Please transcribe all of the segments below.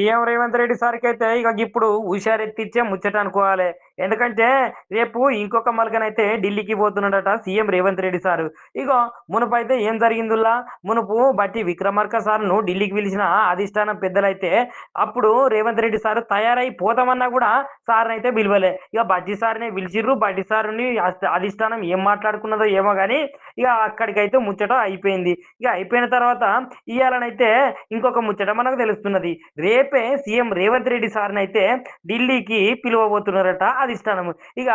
CM Revanth Reddy సార్కి అయితే ఇక ఇప్పుడు హుషారెత్తిచ్చే ముచ్చట అనుకోవాలి. ఎందుకంటే రేపు ఇంకొక మలకనైతే ఢిల్లీకి పోతున్నాడట సీఎం రేవంత్ రెడ్డి సారు. ఇక మునుపు అయితే ఏం జరిగిందిలా మునుపు బట్టి విక్రమార్క సార్ను ఢిల్లీకి పిలిచిన అధిష్టానం పెద్దలైతే అప్పుడు రేవంత్ రెడ్డి సార్ తయారై పోతామన్నా కూడా సార్ని అయితే పిలవలే. ఇక బట్టి సార్ని పిలిచిర్రు. బట్టి సార్ని అధి- అధిష్టానం ఏం మాట్లాడుకున్నదో ఏమో కానీ ఇక అక్కడికైతే ముచ్చట అయిపోయింది. ఇక అయిపోయిన తర్వాత ఇవాళనైతే ఇంకొక ముచ్చట మనకు తెలుస్తున్నది. రేపు సీఎం రేవంత్ రెడ్డి సార్ని అయితే ఢిల్లీకి పిలువబోతున్నారట. అధిష్టానం ఇక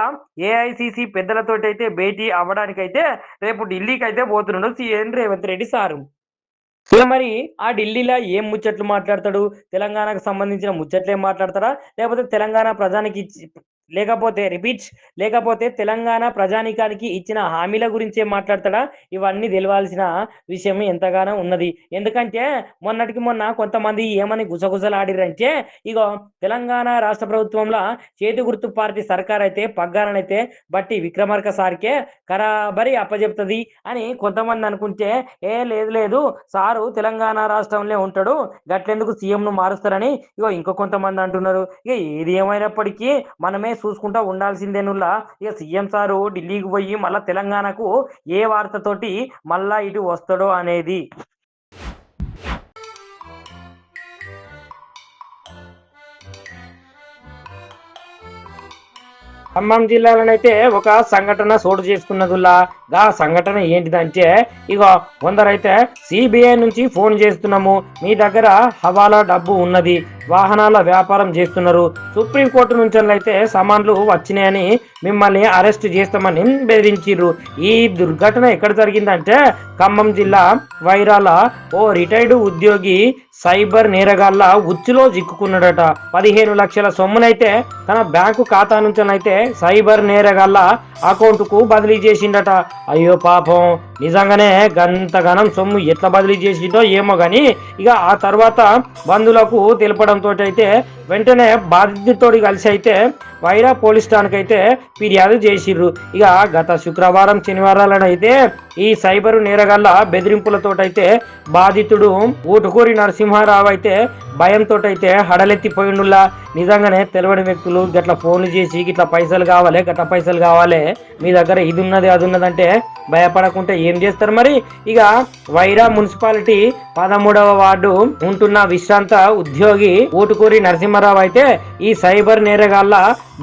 ఏఐసిసి పెద్దలతోటి అయితే భేటీ అవ్వడానికైతే రేపు ఢిల్లీకి అయితే పోతున్నాడు సీఎం రేవంత్ రెడ్డి సారు. ఇక మరి ఆ ఢిల్లీలో ఏం ముచ్చట్లు మాట్లాడతాడు? తెలంగాణకు సంబంధించిన ముచ్చట్లు ఏం మాట్లాడతారా లేకపోతే తెలంగాణ ప్రజానికి లేకపోతే రిపీట్స్ లేకపోతే తెలంగాణ ప్రజానికానికి ఇచ్చిన హామీల గురించే మాట్లాడతాడా? ఇవన్నీ తెలవాల్సిన విషయం ఎంతగానో ఉన్నది. ఎందుకంటే మొన్నటికి మొన్న కొంతమంది ఏమని గుసగుసలాడిరంటే ఇగో తెలంగాణ రాష్ట్ర ప్రభుత్వంలో చేతి గుర్తు పార్టీ సర్కార్ అయితే పగ్గారనైతే బట్టి విక్రమార్క సార్కే కరాబరి అప్పజెప్తుంది అని కొంతమంది అనుకుంటే ఏ లేదు లేదు సారు తెలంగాణ రాష్ట్రంలో ఉంటాడు గట్లెందుకు సీఎంను మారుస్తారని ఇగో ఇంకో కొంతమంది అంటున్నారు. ఇక ఏది ఏమైనప్పటికీ మనమే చూసుకుంటా ఉండాల్సిందేనుల్లా ఇక సీఎం సారు ఢిల్లీకి పోయి మళ్ళా తెలంగాణకు ఏ వార్తతోటి మళ్ళా ఇటు వస్తాడో అనేది. ఖమ్మం జిల్లాలోనైతే ఒక సంఘటన చోటు చేసుకున్నదిలా గా సంఘటన ఏంటిదంటే ఇక కొందరైతే సిబిఐ నుంచి ఫోన్ చేస్తున్నాము. మీ దగ్గర హవాలా డబ్బు ఉన్నది వాహనాల వ్యాపారం చేస్తున్నారు. సుప్రీంకోర్టు నుంచి అయితే సమాన్లు వచ్చినాయని మిమ్మల్ని అరెస్ట్ చేస్తామని బెదిరించారు ఈ దుర్ఘటన ఎక్కడ జరిగిందంటే ఖమ్మం జిల్లా వైరాల ఓ రిటైర్డ్ ఉద్యోగి సైబర్ నేరగాళ్ళ ఉచ్చులో చిక్కుకున్నాడట. పదిహేను లక్షల సొమ్మునైతే తన బ్యాంకు ఖాతా నుంచనైతే సైబర్ నేరగాళ్ళ అకౌంట్కు బదిలీ చేసిండట. అయ్యో పాపం. నిజంగానే గంతగనం సొమ్ము ఎట్లా బదిలీ చేసిందో ఏమో గాని ఇక ఆ తర్వాత బంధువులకు తెలపడంతో అయితే వెంటనే బాధితుడితోటి కలిసి అయితే వైరా పోలీస్ స్టేషన్కి అయితే ఫిర్యాదు చేసిర్రు. ఇక గత శుక్రవారం శనివారాలనైతే ఈ సైబర్ నేరగాళ్ళ బెదిరింపులతోటైతే బాధితుడు ఊటుకూరి నరసింహారావు అయితే భయంతో అయితే హడలెత్తిపోయిండులా. నిజంగానే తెలియని వ్యక్తులు గట్ల ఫోన్లు చేసి గిట్ల పైసలు కావాలి గట్ల పైసలు కావాలి మీ దగ్గర ఇది ఉన్నది అది ఉన్నదంటే భయపడకుంటే ఏం చేస్తారు మరి? ఇక వైరా మున్సిపాలిటీ పదమూడవ వార్డు ఉంటున్న విశ్రాంత ఉద్యోగి ఊటుకూరి నరసింహారావు అయితే ఈ సైబర్ నేరగాళ్ళ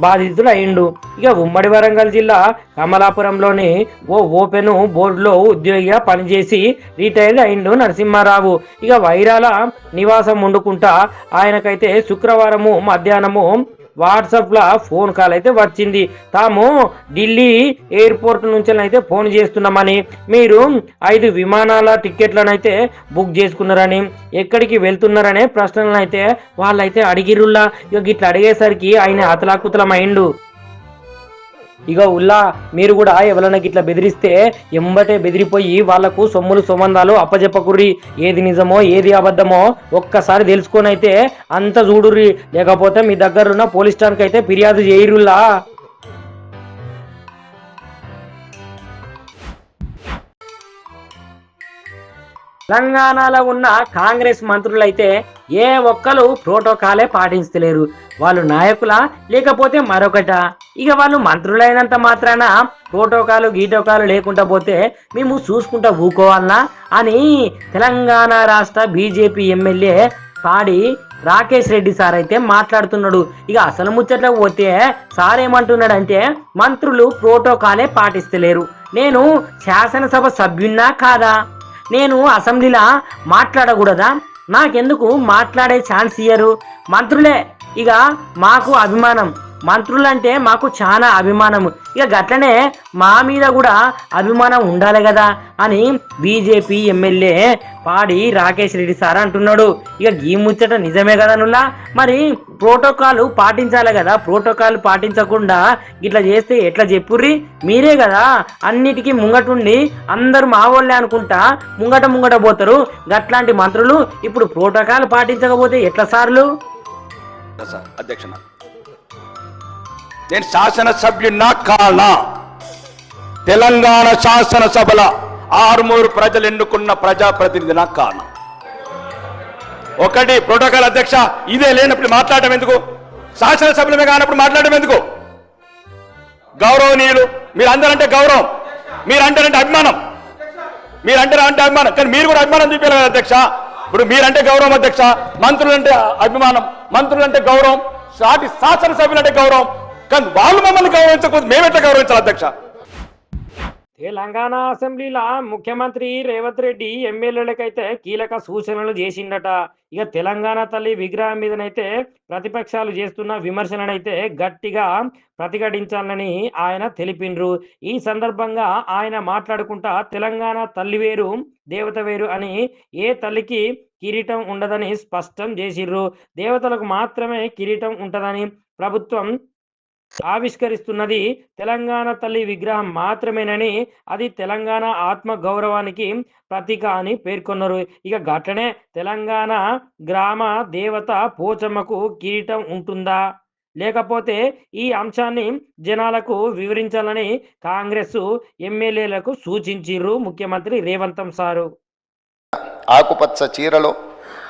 బాధితుడయిండు. ఇక ఉమ్మడి వరంగల్ జిల్లా కమలాపురంలోని ఓ ఓపెన్ బోర్డులో ఉద్యోగిగా పనిచేసి రిటైర్ అయిండు నరసింహారావు. ఇక వైరాల నివాసం వండుకుంటా ఆయనకైతే శుక్రవారము మధ్యాహ్నము వాట్సాప్లో ఫోన్ కాల్ అయితే వచ్చింది. తాము ఢిల్లీ ఎయిర్పోర్ట్ నుంచి అయితే ఫోన్ చేస్తున్నామని మీరు ఐదు విమానాల టిక్కెట్లను అయితే బుక్ చేసుకున్నారని ఎక్కడికి వెళ్తున్నారనే ప్రశ్నలను అయితే వాళ్ళైతే అడిగిరుల్లా. ఇక ఇట్లా అడిగేసరికి ఆయన అతలాకుతలం అయిండు ఇక ఉల్లా మీరు కూడా ఎవరైనా గిట్లా బెదిరిస్తే ఎంబటే బెదిరిపోయి వాళ్ళకు సొమ్ములు సంబంధాలు అప్పజెప్పకుర్రి. ఏది నిజమో ఏది అబద్ధమో ఒక్కసారి తెలుసుకొని అయితే అంత చూడుర్రి. లేకపోతే మీ దగ్గరున్న పోలీస్ స్టేషన్కి అయితే ఫిర్యాదు చేయరుల్లా. తెలంగాణలో ఉన్న కాంగ్రెస్ మంత్రులైతే ఏ ఒక్కరు ప్రోటోకాలే పాటించలేరు. వాళ్ళు నాయకులా లేకపోతే మరొకట. ఇక వాళ్ళు మంత్రులైనంత మాత్రాన ప్రోటోకాలు గీటోకాలు లేకుండా పోతే మేము చూసుకుంటా ఊకోవాలనా అని తెలంగాణ రాష్ట్ర బీజేపీ ఎమ్మెల్యే పాడి రాకేష్ రెడ్డి సార్ అయితే మాట్లాడుతున్నాడు. ఇక అసలు ముచ్చట్లకు పోతే సార్ ఏమంటున్నాడంటే మంత్రులు ప్రోటోకాలే పాటిస్తలేరు. నేను శాసనసభ సభ్యున్నా కాదా? నేను అసెంబ్లీలో మాట్లాడకూడదా? నాకెందుకు మాట్లాడే ఛాన్స్ ఇయ్యరు? మంత్రులే ఇక మాకు అభిమానం. మంత్రులంటే మాకు చాలా అభిమానం ఇక గట్లనే మా మీద కూడా అభిమానం ఉండాలి కదా అని బీజేపీ ఎమ్మెల్యే పాడి రాకేష్ రెడ్డి సార్ అంటున్నాడు. ఇక ఈ ముచ్చట నిజమే కదా నుల్లా? మరి ప్రోటోకాల్ పాటించాలి కదా? ప్రోటోకాల్ పాటించకుండా ఇట్లా చేస్తే ఎట్లా చెప్పుర్రి? మీరే కదా అన్నిటికీ ముంగటుండి అందరు మా వాళ్ళే అనుకుంటా ముంగట ముంగట పోతారు. గట్లాంటి మంత్రులు ఇప్పుడు ప్రోటోకాల్ పాటించకపోతే ఎట్లా సార్లు? అధ్యక్ష నేను శాసనసభ్యున్నా కానా తెలంగాణ శాసనసభల ఆరుమూరు ప్రజలు ఎన్నుకున్న ప్రజాప్రతినిధినా కానా ఒకటి ప్రోటోకాల్ అధ్యక్ష ఇదే లేనప్పుడు మాట్లాడటం ఎందుకు? శాసనసభ్యులమే కానప్పుడు మాట్లాడటం ఎందుకు? గౌరవనీయులు మీరు అందరంటే గౌరవం మీరు అంటారంటే అభిమానం. మీరు అంటారంటే అభిమానం కానీ మీరు కూడా అభిమానం చూపించారు కదా అధ్యక్ష? ఇప్పుడు మీరంటే గౌరవం అధ్యక్ష మంత్రులంటే అభిమానం మంత్రులంటే గౌరవం సాటి శాసనసభ్యులంటే గౌరవం. కానీ వాళ్ళు మమ్మల్ని గౌరవించకపోతే మేమెట్లా గౌరవించాలి అధ్యక్ష? తెలంగాణ అసెంబ్లీలో ముఖ్యమంత్రి రేవంత్ రెడ్డి ఎమ్మెల్యేలకైతే కీలక సూచనలు చేసిండట. ఇక తెలంగాణ తల్లి విగ్రహం మీదనైతే ప్రతిపక్షాలు చేస్తున్న విమర్శలనైతే గట్టిగా ప్రతిఘటించాలని ఆయన తెలిపిండ్రు. ఈ సందర్భంగా ఆయన మాట్లాడుకుంటా తెలంగాణ తల్లి వేరు దేవత వేరు అని ఏ తల్లికి కిరీటం ఉండదని స్పష్టం చేసిర్రు దేవతలకు మాత్రమే కిరీటం ఉంటుందని ప్రభుత్వం ఆవిష్కరిస్తున్నది తెలంగాణ తల్లి విగ్రహం మాత్రమేనని అది తెలంగాణ ఆత్మ గౌరవానికి ప్రతీక అని పేర్కొన్నారు. ఇక గట్లనే తెలంగాణ గ్రామ దేవత పోచమ్మకు కిరీటం ఉంటుందా? లేకపోతే ఈ అంశాన్ని జనాలకు వివరించాలని కాంగ్రెస్ ఎమ్మెల్యేలకు సూచించిర్రు ముఖ్యమంత్రి రేవంతం సారు. ఆకుపచ్చ చీరలో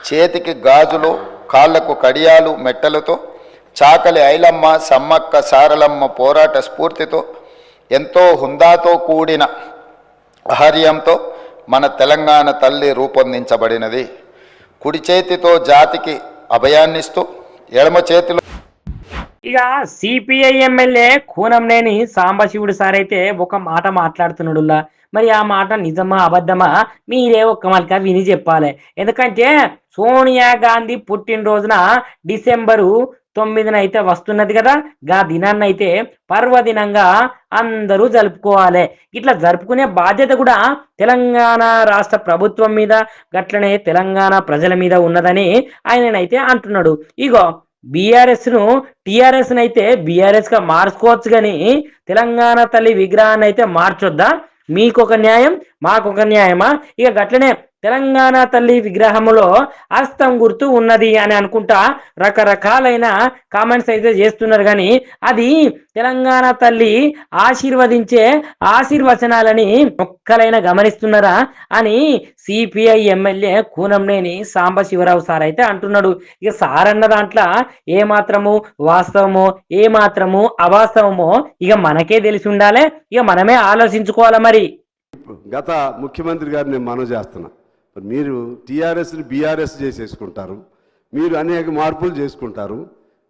చేతికి గాజులు కాళ్ళకు కడియాలు మెట్టలతో చాకలి ఐలమ్మ సమ్మక్క సారలమ్మ పోరాట స్ఫూర్తితో ఎంతో హుందాతో కూడిన ఆహార్యంతో మన తెలంగాణ తల్లి రూపొందించబడినది. కుడి చేతితో జాతికి అభయాన్నిస్తూ ఎడమ చేతిలో ఇక CPI MLA Koonamneni Sambasivudu sir అయితే ఒక మాట మాట్లాడుతున్నాడులా మరి ఆ మాట నిజమా అబద్ధమా? మీరే ఒక్క మలక విని చెప్పాలి. ఎందుకంటే సోనియా గాంధీ పుట్టినరోజున డిసెంబరు తొమ్మిదిన అయితే వస్తున్నది కదా గా దినాన్నైతే అయితే పర్వదినంగా అందరూ జరుపుకోవాలి. ఇట్లా జరుపుకునే బాధ్యత కూడా తెలంగాణ రాష్ట్ర ప్రభుత్వం మీద గట్లనే తెలంగాణ ప్రజల మీద ఉన్నదని ఆయననైతే అంటున్నాడు. ఇగో బీఆర్ఎస్ను టిఆర్ఎస్ అయితే బీఆర్ఎస్గా మార్చుకోవచ్చు కానీ తెలంగాణ తల్లి విగ్రహాన్ని అయితే మార్చొద్దా? మీకొక న్యాయం మాకొక న్యాయమా? ఇక గట్లనే తెలంగాణ తల్లి విగ్రహములో హస్తం గుర్తు ఉన్నది అని అనుకుంటా రకరకాలైన కామెంట్స్ అయితే చేస్తున్నారు. కానీ అది తెలంగాణ తల్లి ఆశీర్వదించే ఆశీర్వచనాలని ఒక్కలైనా గమనిస్తున్నారా అని CPI MLA Kunamneni Sambasivarao sir అయితే అంటున్నాడు. ఇక సార్ అన్న దాంట్లో ఏ మాత్రము వాస్తవమో ఏ మాత్రము అవాస్తవమో ఇక మనకే తెలిసి ఉండాలి. ఇక మనమే ఆలోచించుకోవాలి మరి? గత ముఖ్యమంత్రి గారిని నేను మనవి చేస్తున్నా. మరి మీరు టీఆర్ఎస్ని బీఆర్ఎస్ చేసేసుకుంటారు. మీరు అనేక మార్పులు చేసుకుంటారు.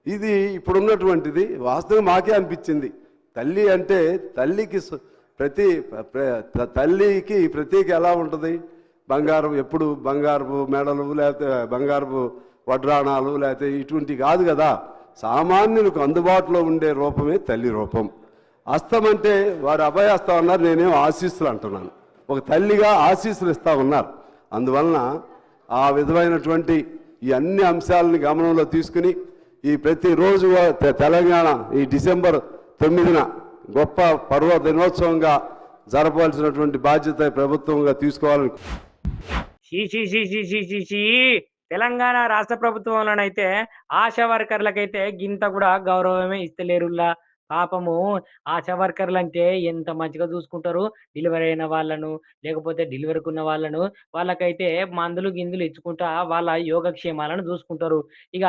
ఇది ఇప్పుడున్నటువంటిది. వాస్తవం మాకే అనిపించింది. తల్లి అంటే తల్లికి ప్రతి తల్లికి ప్రతీక ఎలా ఉంటుంది? బంగారం ఎప్పుడు బంగారపు మెడలు లేకపోతే బంగారపు వడ్రాణాలు లేకపోతే ఇటువంటి కాదు కదా. సామాన్యులకు అందుబాటులో ఉండే రూపమే తల్లి రూపం. అస్తం అంటే వారు అభయస్తం అన్నారు. నేనేం ఆశీస్సులు అంటున్నాను. ఒక తల్లిగా ఆశీస్సులు ఇస్తా ఉన్నారు. అందువలన ఆ విధమైనటువంటి ఈ అన్ని అంశాలను గమనంలో తీసుకుని ఈ ప్రతిరోజు తె- తెలంగాణ ఈ డిసెంబర్ తొమ్మిదిన గొప్ప పర్వ దినోత్సవంగా జరపవలసినటువంటి బాధ్యత ప్రభుత్వంగా తీసుకోవాలని తెలంగాణ రాష్ట్ర ప్రభుత్వంలోనైతే ఆశా వర్కర్లకైతే గింత కూడా గౌరవమే ఇస్తలేరులా పాపము ఆశా వర్కర్లు అంటే ఎంత మంచిగా చూసుకుంటారు? డెలివరీ అయిన వాళ్ళను లేకపోతే డెలివరీకి ఉన్న వాళ్ళను వాళ్ళకైతే మందులు గిందులు ఇచ్చుకుంటా వాళ్ళ యోగక్షేమాలను చూసుకుంటారు. ఇక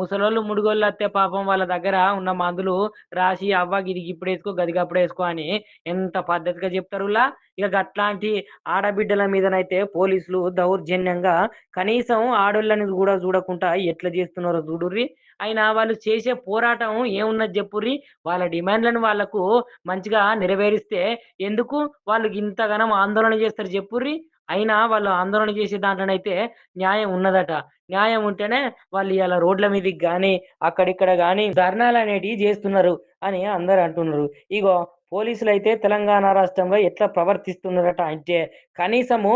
ముసలోళ్ళు ముడుగోళ్ళు వస్తే పాపం వాళ్ళ దగ్గర ఉన్న మందులు రాసి అవ్వ గిదికి ఇప్పుడు వేసుకో గదిగా అప్పుడు వేసుకో అని ఎంత పద్ధతిగా చెప్తారులా? ఇక అట్లాంటి ఆడబిడ్డల మీదనైతే పోలీసులు దౌర్జన్యంగా కనీసం ఆడోళ్ళని కూడా చూడకుండా ఎట్లా చేస్తున్నారో చూడుర్రి. అయినా వాళ్ళు చేసే పోరాటం ఏమున్నది చెప్పుర్రి? వాళ్ళ డిమాండ్లను వాళ్ళకు మంచిగా నెరవేరిస్తే ఎందుకు వాళ్ళు ఇంతగానం ఆందోళన చేస్తారు చెప్పుర్రి? అయినా వాళ్ళు ఆందోళన చేసే దాంట్లోనైతే న్యాయం ఉన్నదట. న్యాయం ఉంటేనే వాళ్ళు ఇలా రోడ్ల మీదకి కానీ అక్కడిక్కడ కానీ ధర్నాలు అనేటివి చేస్తున్నారు అని అందరు అంటున్నారు. ఇగో పోలీసులు అయితే తెలంగాణ రాష్ట్రంలో ఎట్లా ప్రవర్తిస్తున్నారట అంటే కనీసము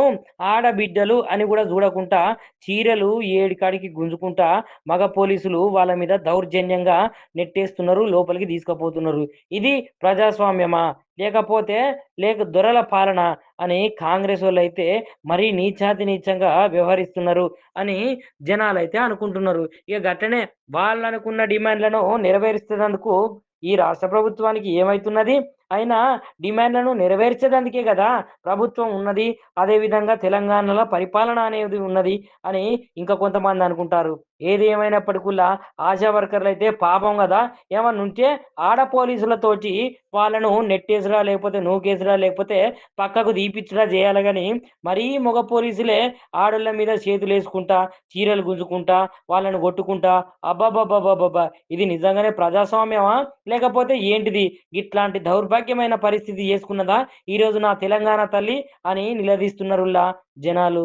ఆడబిడ్డలు అని కూడా చూడకుండా చీరలు ఏడికాడికి గుంజుకుంటా మగ పోలీసులు వాళ్ళ మీద దౌర్జన్యంగా నెట్టేస్తున్నారు లోపలికి తీసుకుపోతున్నారు. ఇది ప్రజాస్వామ్యమా? లేకపోతే లేక దొరల పాలన అని కాంగ్రెస్ వాళ్ళు అయితే మరీ నీచాతి నీచంగా వ్యవహరిస్తున్నారు అని జనాలు అయితే అనుకుంటున్నారు. ఇక గట్టనే వాళ్ళు అనుకున్న డిమాండ్లను నెరవేరుస్తున్నందుకు ఈ రాష్ట్ర ప్రభుత్వానికి ఏమైతున్నది? ఆయన డిమాండ్లను నెరవేర్చేదానికే కదా ప్రభుత్వం ఉన్నది. అదేవిధంగా తెలంగాణలో పరిపాలన అనేది ఉన్నది అని ఇంకా కొంతమంది అనుకుంటారు. ఏది ఏమైనప్పటికల్లా ఆశా వర్కర్లు అయితే పాపం కదా ఏమన్నా ఉంటే ఆడ పోలీసులతోటి వాళ్ళను నెట్టేసిరా లేకపోతే నూకేసిరా లేకపోతే పక్కకు తీపిచ్చురా చేయాలి కానీ మరీ మగ పోలీసులే ఆడోళ్ళ మీద చేతులు వేసుకుంటా చీరలు గుంజుకుంటా వాళ్ళని కొట్టుకుంటా అబ్బాబ్బాబ్బాబ్బా ఇది నిజంగానే ప్రజాస్వామ్యమా? లేకపోతే ఏంటిది? ఇట్లాంటి దౌర్భాగ్యమైన పరిస్థితి చేసుకున్నదా? ఈ రోజు నా తెలంగాణ తల్లి అని నిలదీస్తున్నారులా జనాలు.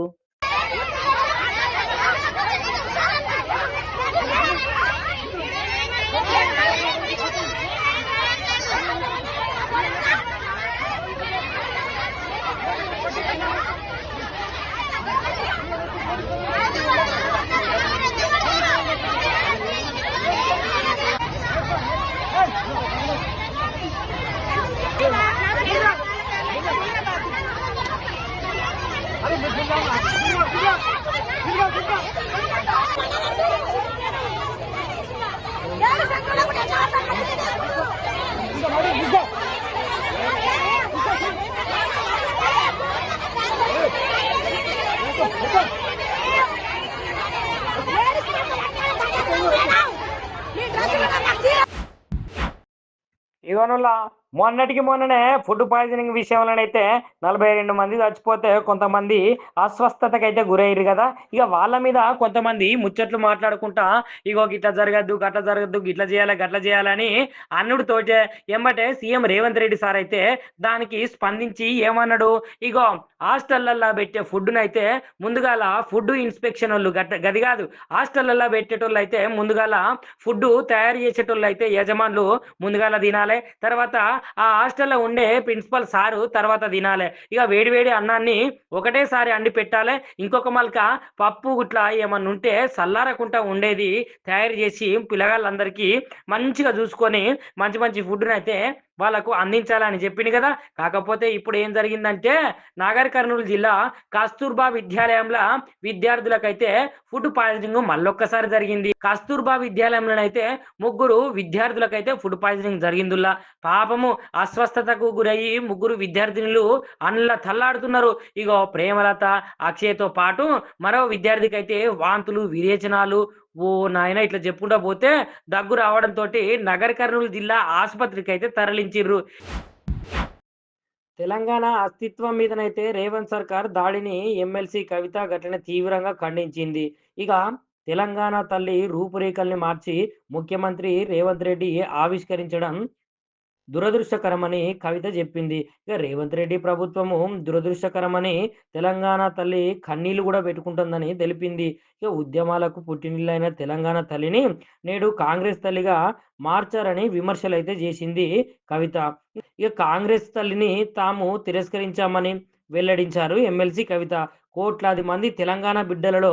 Anul ăla మొన్నటికి మొన్ననే ఫుడ్ పాయిజనింగ్ విషయంలోనైతే నలభై రెండు మంది చచ్చిపోతే కొంతమంది అస్వస్థతకైతే అయితే గురయ్యారు కదా. ఇక వాళ్ళ మీద కొంతమంది ముచ్చట్లు మాట్లాడుకుంటా ఇగో గిట్ల జరగద్దు గట్ల జరగద్దు గిట్ల చేయాలి గట్ల చేయాలని అన్నుడితోటే ఎమ్మటే సీఎం రేవంత్ రెడ్డి సార్ అయితే దానికి స్పందించి ఏమన్నాడు ఇగో హాస్టల్లల్లో పెట్టే ఫుడ్ను అయితే ముందుగాల ఫుడ్ ఇన్స్పెక్షన్ వాళ్ళు గట్ట గది కాదు హాస్టల్లల్లో పెట్టేటోళ్ళు అయితే ముందుగాల ఫుడ్ తయారు చేసేటోళ్ళు అయితే యజమానులు ముందుగాల తినాలి తర్వాత ఆ హాస్టల్లో ఉండే ప్రిన్సిపల్ సారు తర్వాత తినాలి. ఇక వేడివేడి అన్నాన్ని ఒకటేసారి అండి పెట్టాలి. ఇంకొక మలక పప్పు గుట్లా ఏమన్నా ఉంటే చల్లారకుండా ఉండేది తయారు చేసి పిల్లగాళ్ళందరికీ మంచిగా చూసుకొని మంచి మంచి ఫుడ్ని అయితే వాళ్ళకు అందించాలని చెప్పింది కదా. కాకపోతే ఇప్పుడు ఏం జరిగిందంటే నాగర్ కర్నూలు జిల్లా కస్తూర్బా విద్యాలయంలో విద్యార్థులకైతే ఫుడ్ పాయిజనింగ్ మళ్ళొక్కసారి జరిగింది. కస్తూర్బా విద్యాలయంలో అయితే ముగ్గురు విద్యార్థులకైతే ఫుడ్ పాయిజనింగ్ జరిగిందిలా పాపము అస్వస్థతకు గురయ్యి ముగ్గురు విద్యార్థినులు అందులో తల్లాడుతున్నారు. ఇగో ప్రేమలత అక్షయ్తో పాటు మరో విద్యార్థికి అయితే వాంతులు విరేచనాలు ఓ నాయన ఇట్లా చెప్పుకుంటా పోతే దగ్గు రావడంతో నగర కర్నూలు జిల్లా ఆసుపత్రికి అయితే తరలించిర్రు. తెలంగాణ అస్తిత్వం మీదనైతే రేవంత్ సర్కార్ దాడిని ఎమ్మెల్సీ కవిత ఘటన తీవ్రంగా ఖండించింది. ఇక తెలంగాణ తల్లి రూపురేఖల్ని మార్చి ముఖ్యమంత్రి రేవంత్ రెడ్డి ఆవిష్కరించడం దురదృష్టకరమని కవిత చెప్పింది. ఇక రేవంత్ రెడ్డి ప్రభుత్వము దురదృష్టకరమని తెలంగాణ తల్లి కన్నీళ్ళు కూడా పెట్టుకుంటుందని తెలిపింది. ఇక ఉద్యమాలకు పుట్టినిల్లైన తెలంగాణ తల్లిని నేడు కాంగ్రెస్ తల్లిగా మార్చారని విమర్శలు అయితే చేసింది కవిత. ఇక కాంగ్రెస్ తల్లిని తాము తిరస్కరించామని వెల్లడించారు ఎమ్మెల్సీ కవిత. కోట్లాది మంది తెలంగాణ బిడ్డలలో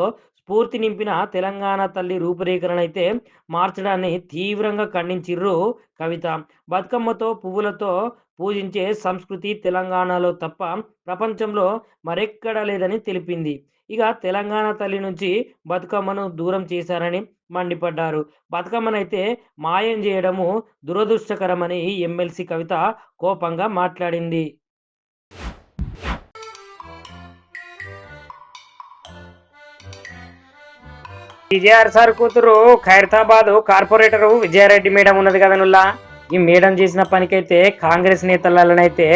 స్ఫూర్తి నింపిన తెలంగాణ తల్లి రూపురేఖలను అయితే మార్చడాన్ని తీవ్రంగా ఖండించిర్రు కవిత. బతుకమ్మతో పువ్వులతో పూజించే సంస్కృతి తెలంగాణలో తప్ప ప్రపంచంలో మరెక్కడా లేదని తెలిపింది. ఇక తెలంగాణ తల్లి నుంచి బతుకమ్మను దూరం చేశారని మండిపడ్డారు. బతుకమ్మనైతే మాయం చేయడము దురదృష్టకరమని ఎమ్మెల్సీ కవిత కోపంగా మాట్లాడింది. విజయార్ సార్ కూతురు ఖైరతాబాద్ కార్పొరేటర్ విజయారెడ్డి మేడం ఉన్నది కదా నుల్లా. ఈ మేడం చేసిన పనికైతే కాంగ్రెస్ నేతలనైతే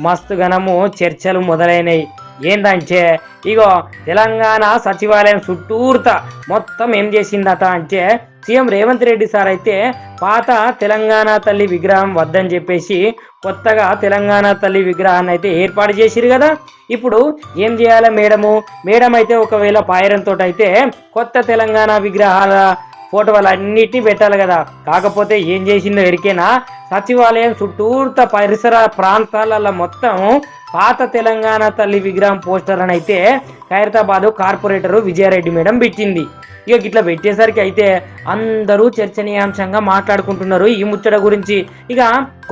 మస్తు గనము చర్చలు మొదలైనవి ఏందంటే ఇగో తెలంగాణ సచివాలయం చుట్టూరుత మొత్తం ఏం చేసిందట అంటే సీఎం రేవంత్ రెడ్డి సార్ అయితే పాత తెలంగాణ తల్లి విగ్రహం వద్దని చెప్పేసి కొత్తగా తెలంగాణ తల్లి విగ్రహాన్ని అయితే ఏర్పాటు చేసిరు కదా. ఇప్పుడు ఏం చేయాలి మేడము? మేడం అయితే ఒకవేళ పాయరంతో అయితే కొత్త తెలంగాణ విగ్రహాల ఫోటోలు అన్నిటినీ పెట్టాలి కదా. కాకపోతే ఏం చేసిందో ఎరికేనా? సచివాలయం చుట్టూర్త పరిసర ప్రాంతాలలో మొత్తం పాత తెలంగాణ తల్లి విగ్రహం పోస్టర్ అని అయితే ఖైరతాబాద్ కార్పొరేటర్ విజయారెడ్డి మేడం పెట్టింది. ఇక ఇట్లా పెట్టేసరికి అయితే అందరూ చర్చనీయాంశంగా మాట్లాడుకుంటున్నారు ఈ ముచ్చట గురించి. ఇక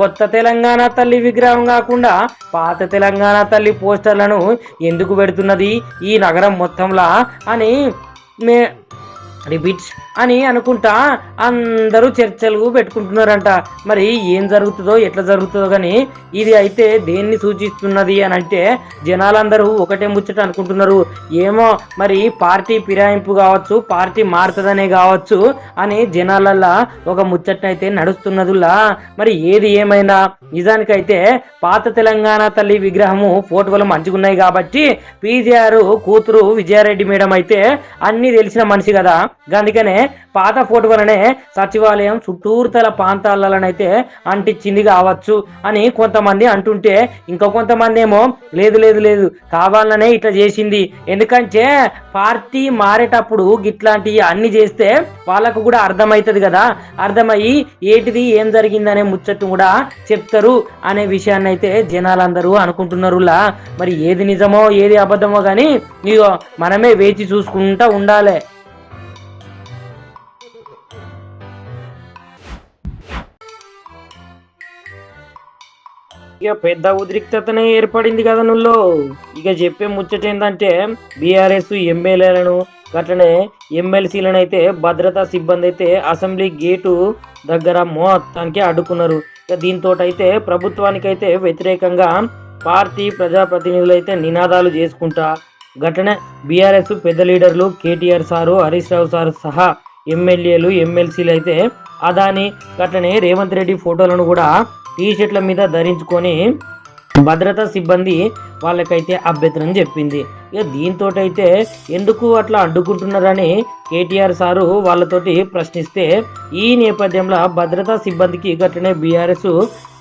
కొత్త తెలంగాణ తల్లి విగ్రహం కాకుండా పాత తెలంగాణ తల్లి పోస్టర్లను ఎందుకు పెడుతున్నది? ఈ నగరం మొత్తంలా అని మే రిపీట్స్ అని అనుకుంటా అందరూ చర్చలు పెట్టుకుంటున్నారంట. మరి ఏం జరుగుతుందో ఎట్లా జరుగుతుందో కానీ ఇది అయితే దేన్ని సూచిస్తున్నది అని అంటే జనాలందరూ ఒకటే ముచ్చట అనుకుంటున్నారు. ఏమో మరి పార్టీ ఫిరాయింపు కావచ్చు పార్టీ మారుతుందనే కావచ్చు అని జనాలల్లా ఒక ముచ్చట అయితే నడుస్తున్నదిలా మరి ఏది ఏమైనా నిజానికైతే పాత తెలంగాణ తల్లి విగ్రహము ఫోటోలు మంచిగున్నాయి కాబట్టి పీజీఆర్ కూతురు విజయారెడ్డి మేడం అయితే అన్ని తెలిసిన మనిషి కదా. అందుకనే పాత ఫోటోలనే సచివాలయం చుట్టూరుతల ప్రాంతాలనైతే అంటించింది కావచ్చు అని కొంతమంది అంటుంటే ఇంకా కొంతమంది ఏమో లేదు లేదు లేదు కావాలనే ఇట్లా చేసింది. ఎందుకంటే పార్టీ మారేటప్పుడు ఇట్లాంటివి అన్ని చేస్తే వాళ్ళకు కూడా అర్థమవుతుంది కదా. అర్థమయ్యి ఏటిది ఏం జరిగిందనే ముచ్చట్టు కూడా చెప్తారు అనే విషయాన్ని అయితే జనాలందరూ అనుకుంటున్నారులా. మరి ఏది నిజమో ఏది అబద్ధమో కానీ ఇగో మనమే వేచి చూసుకుంటా ఉండాలి. ఇక పెద్ద ఉద్రిక్తతనే ఏర్పడింది కదా నుల్లో. ఇక చెప్పే ముచ్చట ఏంటంటే బీఆర్ఎస్ ఎమ్మెల్యేలను అట్లనే ఎమ్మెల్సీలను అయితే భద్రతా సిబ్బంది అయితే అసెంబ్లీ గేటు దగ్గర మొత్తానికి అడ్డుకున్నారు. ఇక దీంతో అయితే ప్రభుత్వానికైతే వ్యతిరేకంగా పార్టీ ప్రజాప్రతినిధులు అయితే నినాదాలు చేసుకుంటా గట్లనే బీఆర్ఎస్ పెద్ద లీడర్లు KTR sir Harish Rao sir సహా ఎమ్మెల్యేలు ఎమ్మెల్సీలు అయితే అదాని గట్లనే రేవంత్ రెడ్డి ఫోటోలను కూడా టీ షర్ట్ల మీద ధరించుకొని భద్రతా సిబ్బంది వాళ్ళకైతే అభ్యంతరం చెప్పింది. ఇక దీంతో అయితే ఎందుకు అట్లా అడ్డుకుంటున్నారని కేటీఆర్ సారు వాళ్ళతోటి ప్రశ్నిస్తే ఈ నేపథ్యంలో భద్రతా సిబ్బందికి గట్లనే బీఆర్ఎస్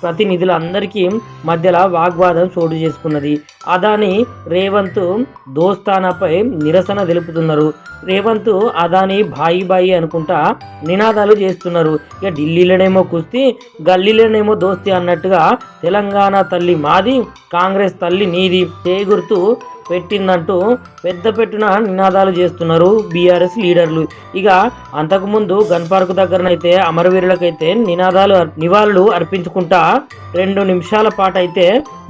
ప్రతినిధులందరికీ మధ్యలో వాగ్వాదం చోటు చేసుకున్నది. అదాని రేవంత్ దోస్తానాపై నిరసన తెలుపుతున్నారు. రేవంత్ అదాని బాయి బాయి అనుకుంటా నినాదాలు చేస్తున్నారు. ఇక ఢిల్లీలోనేమో కుస్తీ గల్లీలోనేమో దోస్తి అన్నట్టుగా తెలంగాణ తల్లి మాది కాంగ్రెస్ తల్లి నీది. చేగుర్తు పెట్టిందంటూ పెద్ద పెట్టిన నినాదాలు చేస్తున్నారు బీఆర్ఎస్ లీడర్లు. ఇక అంతకుముందు గన్ పార్క్ దగ్గరనైతే అమరవీరులకైతే నినాదాలు నివాళులు అర్పించుకుంటా రెండు నిమిషాల పాటు అయితే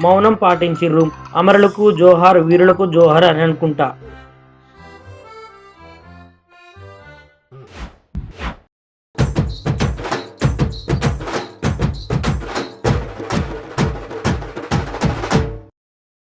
మౌనం పాటించిర్రు. అమరులకు జోహార్ వీరులకు జోహార్ అని అనుకుంటా.